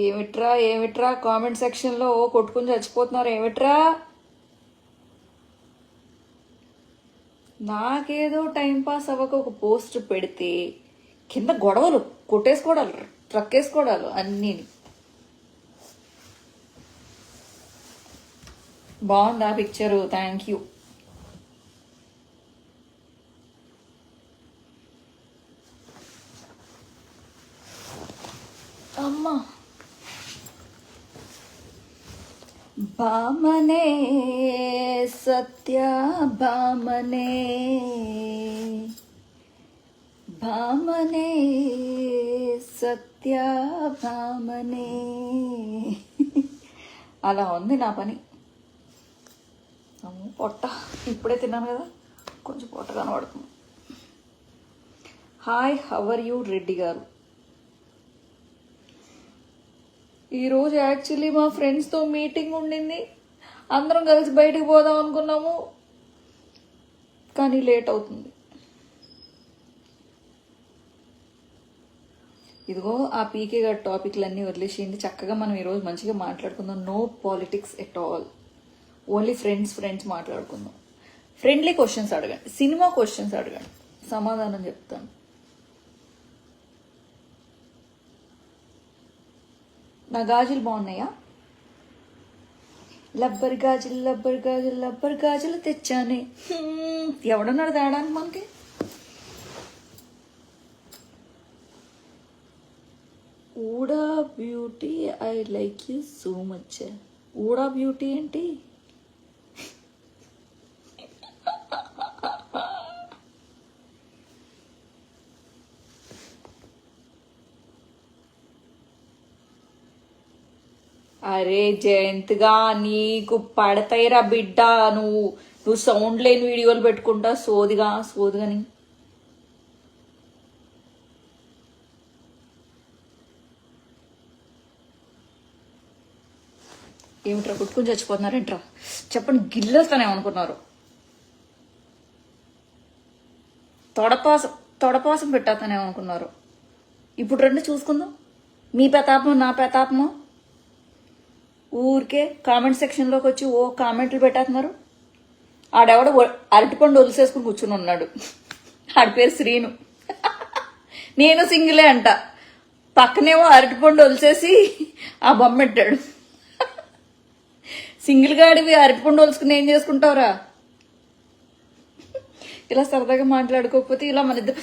ఏమిట్రా ఏమిట్రా కామెంట్ సెక్షన్లో ఓ కొట్టుకుని చచ్చిపోతున్నారు ఏమిట్రా? నాకేదో టైంపాస్ అవ్వక ఒక పోస్ట్ పెడితే కింద గొడవలు కొట్టేసుకోవడాలు ట్రక్కేసుకోవడాలు అన్నీ బాగుందా పిక్చరు థ్యాంక్ యూ అమ్మా! భామనే సత్య భామనే భామనే సత్య భామనే అలా ఉంది నా పని. పొట్ట. ఇప్పుడే తిన్నాను కదా. కొంచెం పొట్ట కనబడుతుంది. హాయ్ హవర్ యూ రెడ్డి గారు? ఈరోజు యాక్చువల్లీ మా ఫ్రెండ్స్తో మీటింగ్ ఉండింది. అందరం కలిసి బయటికి పోదాం అనుకున్నాము. కానీ లేట్ అవుతుంది. ఇదిగో ఆ పీకే గారి టాపిక్లన్నీ వదిలేసేయండి. చక్కగా మనం ఈరోజు మంచిగా మాట్లాడుకుందాం. No politics at all only friends friends మాట్లాడుకుందాం. ఫ్రెండ్లీ క్వశ్చన్స్ అడగండి. సినిమా క్వశ్చన్స్ అడగండి. సమాధానం చెప్తాను. నా గాజులు బాగున్నాయా? లబ్బర్ గాజులు లబ్బర్ గాజులు లబ్బర్ గాజులు తెచ్చానే. హ్మ్, ఎవడన్నాడు తేడానికి మనకి? ఊడా beauty I like you so much. ఊడా beauty ఏంటి? అరే జయంత్గా నీకు పడతాయిరా బిడ్డ నువ్వు నువ్వు సౌండ్ లేని వీడియోలు పెట్టుకుంటా సోదిగా సోదిగాని ఏమిట్రా కుట్టుకుని చచ్చిపోతున్నారేంట్రా? చెప్పండి గిల్లేస్తానే అనుకున్నారు. తొడపాసం తొడపాసం పెట్టేస్తానే అనుకున్నారు. ఇప్పుడు రెండు చూసుకుందాం. మీ పెతాపం నా పెతాపమో? ఊరికే కామెంట్ సెక్షన్లోకి వచ్చి ఓ కామెంట్లు పెట్టేస్తున్నారు. ఆడెవడ అరటిపండు ఒలిసేసుకుని కూర్చుని ఉన్నాడు. ఆడి పేరు శ్రీను. నేను సింగిలే అంట. పక్కనేమో అరటిపండు వలిసేసి ఆ బొమ్మ పెట్టాడు. సింగిల్ గాడివి అరటిపండు వలుసుకుని ఏం చేసుకుంటావురా? ఇలా సరదాగా మాట్లాడుకోకపోతే ఇలా మన ఇద్దరు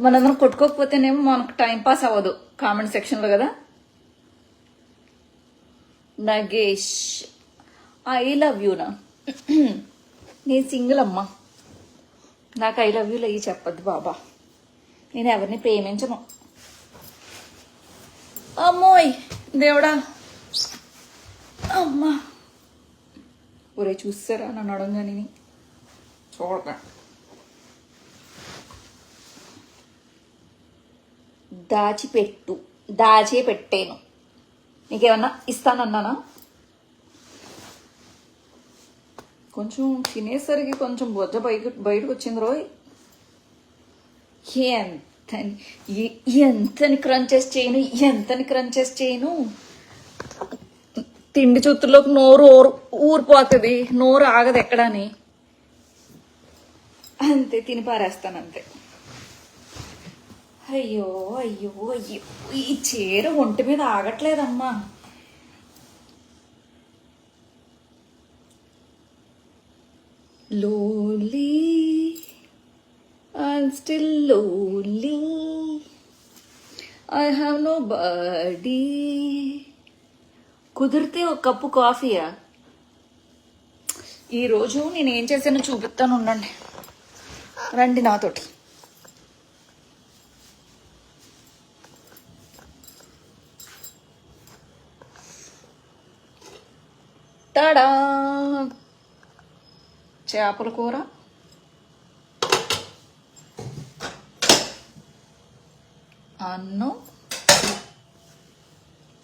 మనందరం కొట్టుకోకపోతేనేమో మనకు టైం పాస్ అవ్వదు కామెంట్ సెక్షన్లో కదా. నగేష్. ఐ లవ్ యూనా నేను సింగిల్ అమ్మా. నాకు ఐ లవ్ యూలో ఇవి చెప్పద్దు బాబా. నేను ఎవరిని ప్రేమించను. అమ్మోయ్ దేవుడా. అమ్మా. ఒరే చూస్తారా నన్ను అడగని చూడక దాచిపెట్టు. దాచే పెట్టాను నీకేమన్నా ఇస్తానన్నానా? కొంచెం తినేసరికి కొంచెం బొజ్జ బయట బయటకు వచ్చింది రోయ్. ఎంతని ఎంతని క్రంచెస్ చేయను ఎంతని క్రంచెస్ చేయను? తిండి చూతుల్లోకి నోరు ఊరు ఊరిపోతుంది నోరు ఆగదు ఎక్కడని అంతే తిని పారేస్తాను అంతే అయ్యో అయ్యో అయ్యో. ఈ చీర ఒంటి మీద ఆగట్లేదమ్మా. లోలీ ఐమ్ స్టిల్ లోలీ ఐ హ్యావ్ నో బడీ కుదిరితే ఒక కప్పు కాఫీయా ఈరోజు నేను ఏం చేశానో చూపిస్తాను ఉండండి. రండి నాతోటి. తడా. చేపల కూర. అన్నం.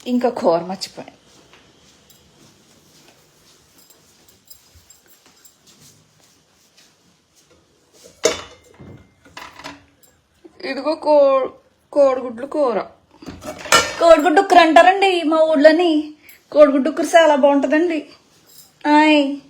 ఇంకా కూర మర్చిపోయాను. ఇదిగో కో కోడిగుడ్లు కూర. కోడిగుడ్డుక్కరు అంటారండి మా ఊళ్ళోని కోడిగుడ్డుక్కరు చాలా బాగుంటుందండి. I.